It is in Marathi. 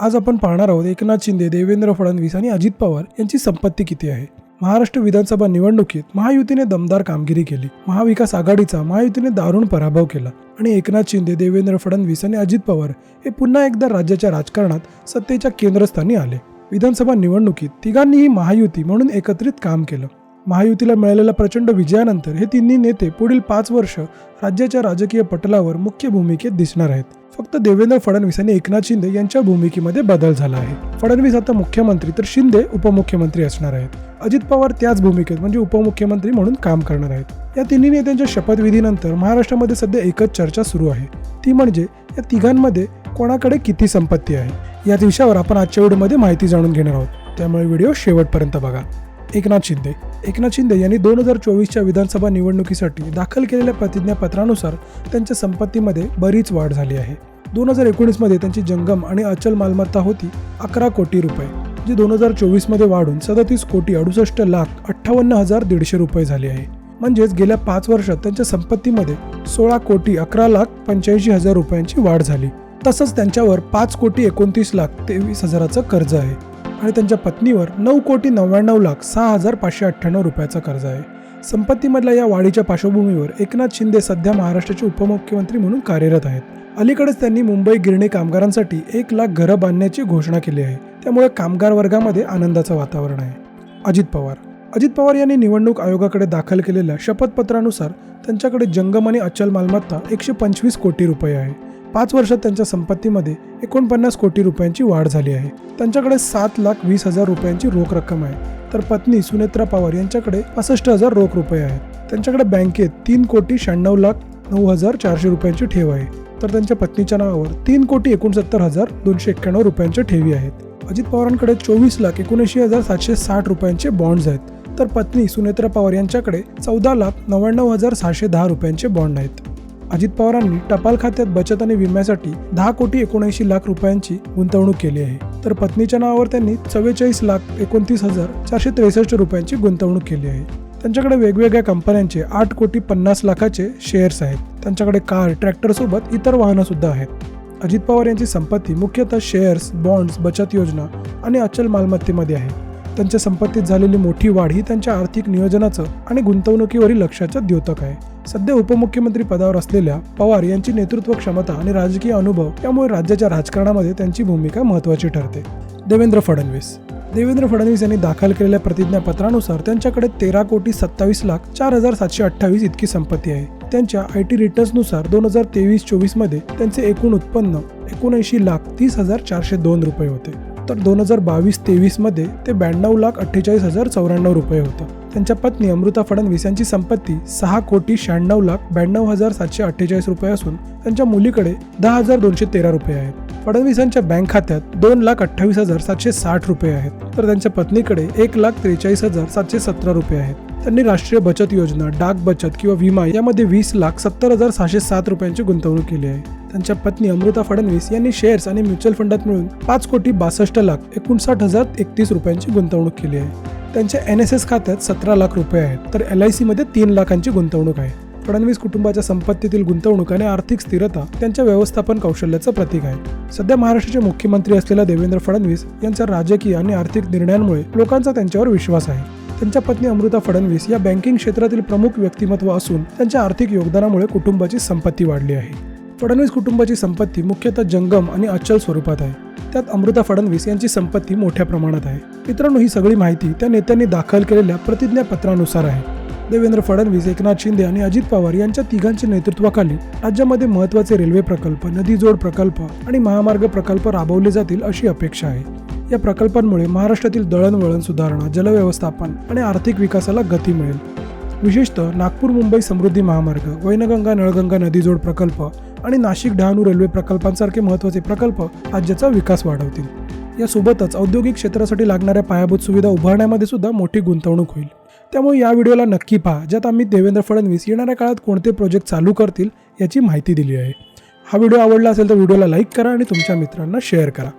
आज आपण पाहणार आहोत एकनाथ शिंदे देवेंद्र फडणवीस आणि अजित पवार यांची संपत्ती किती आहे? महाराष्ट्र विधानसभा निवडणुकीत महायुतीने दमदार कामगिरी केली. महाविकास आघाडीचा महायुतीने दारुण पराभव केला आणि एकनाथ शिंदे देवेंद्र फडणवीस आणि अजित पवार हे पुन्हा एकदा राज्याच्या राजकारणात सत्तेच्या केंद्रस्थानी आले. विधानसभा निवडणुकीत तिघांनीही महायुती म्हणून एकत्रित काम केलं. महायुतीला मिळालेल्या प्रचंड विजयानंतर हे तिन्ही नेते पुढील पाच वर्ष राज्याच्या राजकीय पटलावर मुख्य भूमिकेत दिसणार आहेत. फक्त देवेंद्र फडणवीस आणि एकनाथ शिंदे यांच्या भूमिकेमध्ये बदल झाला आहे. फडणवीस आता मुख्यमंत्री तर शिंदे उपमुख्यमंत्री असणार आहेत. अजित पवार त्याच भूमिकेत म्हणजे उपमुख्यमंत्री म्हणून काम करणार आहेत. या तिन्ही नेत्यांच्या शपथविधीनंतर महाराष्ट्रामध्ये सध्या एकच चर्चा सुरू आहे. ती म्हणजे या तिघांमध्ये कोणाकडे किती संपत्ती आहे? याच विषयावर आपण आजच्या व्हिडिओमध्ये माहिती जाणून घेणार आहोत. त्यामुळे व्हिडिओ शेवटपर्यंत बघा. एकनाथ शिंदे. एकनाथ शिंदे यांनी दोन हजार चोवीसच्या विधानसभा निवडणुकीसाठी दाखल केलेल्या प्रतिज्ञापत्रानुसार त्यांच्या संपत्तीमध्ये बरीच वाढ झाली आहे. दोन हजार एकोणीसमध्ये त्यांची जंगम आणि अचल मालमत्ता होती अकरा कोटी रुपये जी दोन हजार चोवीसमध्ये वाढून सदतीस कोटी अडुसष्ट लाख अठ्ठावन्न हजार दीडशे रुपये झाली आहे. म्हणजेच गेल्या पाच वर्षात त्यांच्या संपत्तीमध्ये सोळा कोटी अकरा लाख पंच्याऐंशी हजार रुपयांची वाढ झाली. तसंच त्यांच्यावर पाच कोटी एकोणतीस लाख तेवीस हजाराचं कर्ज आहे. आणि त्यांच्या पत्नीवर नऊ कोटी नव्याण्णव लाख सहा हजार पाचशे अठ्ठ्याण्णव रुपयाचा कर्ज आहे. संपत्तीमधल्या या वाढीच्या पार्श्वभूमीवर एकनाथ शिंदे सध्या महाराष्ट्राचे उपमुख्यमंत्री म्हणून कार्यरत आहेत. अलीकडेच त्यांनी मुंबई गिरणी कामगारांसाठी एक लाख घरं बांधण्याची घोषणा केली आहे. त्यामुळे कामगार वर्गामध्ये आनंदाचं वातावरण आहे. अजित पवार. अजित पवार यांनी निवडणूक आयोगाकडे दाखल केलेल्या शपथपत्रानुसार त्यांच्याकडे जंगम आणि अचल मालमत्ता एकशे पंचवीस कोटी रुपये आहे. पाच वर्षात त्यांच्या संपत्तीमध्ये एकोणपन्नास कोटी रुपयांची वाढ झाली आहे. त्यांच्याकडे सात लाख वीस हजार रुपयांची रोख रक्कम आहे. तर पत्नी सुनेत्रा पवार यांच्याकडे पासष्ट हजार रोख रुपये आहेत. त्यांच्याकडे बँकेत तीन कोटी शहाण्णव लाख नऊ हजार चारशे रुपयांची ठेव आहे. तर त्यांच्या पत्नीच्या नावावर तीन कोटी एकोणसत्तर हजार दोनशे एक्क्याण्णव रुपयांच्या ठेवी आहेत. अजित पवारांकडे चोवीस लाख एकोणऐंशी हजार सातशे साठ रुपयांचे बॉन्ड्स आहेत. तर पत्नी सुनेत्रा पवार यांच्याकडे चौदा लाख नव्याण्णव हजार सहाशे दहा रुपयांचे बॉन्ड आहेत. अजित पवारांनी टपाल खात्यात बचत आणि विम्यासाठी दहा कोटी एकोणऐंशी लाख रुपयांची गुंतवणूक केली आहे. तर पत्नीच्या नावावर त्यांनी चव्वेचाळीस लाख एकोणतीस हजार चारशे त्रेसष्ट रुपयांची गुंतवणूक केली आहे. त्यांच्याकडे वेगवेगळ्या कंपन्यांचे आठ कोटी पन्नास लाखाचे शेअर्स आहेत. त्यांच्याकडे कार ट्रॅक्टरसोबत इतर वाहनं सुद्धा आहेत. अजित पवार यांची संपत्ती मुख्यतः शेअर्स बॉन्ड्स बचत योजना आणि अचल मालमत्तेमध्ये आहे. त्यांच्या संपत्तीत झालेली मोठी वाढ ही त्यांच्या आर्थिक नियोजनाचं आणि गुंतवणुकीवरील लक्षाचं द्योतक आहे. सध्या उपमुख्यमंत्री पदावर असलेल्या पवार यांची नेतृत्व क्षमता आणि राजकीय अनुभव यामुळे राज्याच्या राजकारणामध्ये त्यांची भूमिका महत्त्वाची ठरते. देवेंद्र फडणवीस. देवेंद्र फडणवीस यांनी दाखल केलेल्या प्रतिज्ञापत्रानुसार त्यांच्याकडे तेरा कोटी सत्तावीस लाख चार हजार सातशे अठ्ठावीस इतकी संपत्ती आहे. त्यांच्या आय टी रिटर्न्सनुसार दोन हजार तेवीस चोवीसमध्ये त्यांचे एकूण उत्पन्न एकोणऐंशी लाख तीस हजार चारशे दोन रुपये होते. तर दोन हजार बावीस तेवीसमध्ये ते ब्याण्णव लाख अठ्ठेचाळीस हजार चौऱ्याण्णव रुपये होतं. त्यांच्या पत्नी अमृता फडणवीस यांची संपत्ती सहा कोटी शहाण्णव लाख ब्याण्णव हजार सातशे अठ्ठेचाळीस रुपये असून त्यांच्या मुलीकडे दहा हजार दोनशे तेरा रुपये आहेत. फडणवीसांच्या बँक खात्यात दोन लाख अठ्ठावीस हजार सातशे साठ रुपये आहेत. तर त्यांच्या पत्नीकडे एक लाख त्रेचाळीस हजार सातशे सतरा रुपये आहेत. त्यांनी राष्ट्रीय बचत योजना डाक बचत किंवा विमा यामध्ये वीस लाख सत्तर हजार सहाशे सात रुपयांची गुंतवणूक केली आहे. त्यांच्या पत्नी अमृता फडणवीस यांनी शेअर्स आणि म्युच्युअल फंडात मिळून पाच कोटी बासष्ट लाख एकोणसाठ हजार एकतीस रुपयांची गुंतवणूक केली आहे. त्यांच्या एन एस एस खात्यात सतरा लाख रुपये आहेत. तर एल आय सीमध्ये तीन लाखांची गुंतवणूक आहे. फडणवीस कुटुंबाच्या संपत्तीतील गुंतवणूक आणि आर्थिक स्थिरता त्यांच्या व्यवस्थापन कौशल्याचं प्रतीक आहे. सध्या महाराष्ट्राचे मुख्यमंत्री असलेल्या देवेंद्र फडणवीस यांच्या राजकीय आणि आर्थिक निर्णयांमुळे लोकांचा त्यांच्यावर विश्वास आहे. त्यांच्या पत्नी अमृता फडणवीस या बँकिंग क्षेत्रातील प्रमुख व्यक्तिमत्व असून त्यांच्या आर्थिक योगदानामुळे कुटुंबाची संपत्ती वाढली आहे. फडणवीस कुटुंबाची संपत्ती मुख्यतः जंगम आणि अचल स्वरूपात आहे. त्यात अमृता फडणवीस यांची संपत्ती मोठ्या प्रमाणात आहे. मित्रांनो ही सगळी माहिती त्या नेत्यांनी दाखल केलेल्या प्रतिज्ञापत्रानुसार आहे. देवेंद्र फडणवीस एकनाथ शिंदे आणि अजित पवार यांच्या तिघांच्या नेतृत्वाखाली राज्यामध्ये महत्त्वाचे रेल्वे प्रकल्प नदी जोड प्रकल्प आणि महामार्ग प्रकल्प राबवले जातील अशी अपेक्षा आहे. या प्रकल्पांमुळे महाराष्ट्रातील दळणवळण सुधारणा जलव्यवस्थापन आणि आर्थिक विकासाला गती मिळेल. विशेषतः नागपूर मुंबई समृद्धी महामार्ग वैनगंगा नळगंगा नदी जोड प्रकल्प आणि नाशिक डहाणू रेल्वे प्रकल्पांसारखे महत्त्वाचे प्रकल्प राज्याचा विकास वाढवतील. यासोबतच औद्योगिक क्षेत्रासाठी लागणाऱ्या पायाभूत सुविधा उभारण्यामध्ये सुद्धा मोठी गुंतवणूक होईल. त्यामुळे या व्हिडिओला नक्की पहा ज्यात आम्ही देवेंद्र फडणवीस येणाऱ्या काळात कोणते प्रोजेक्ट चालू करतील याची माहिती दिली आहे. हा व्हिडिओ आवडला असेल तर व्हिडिओला लाईक करा आणि तुमच्या मित्रांना शेअर करा.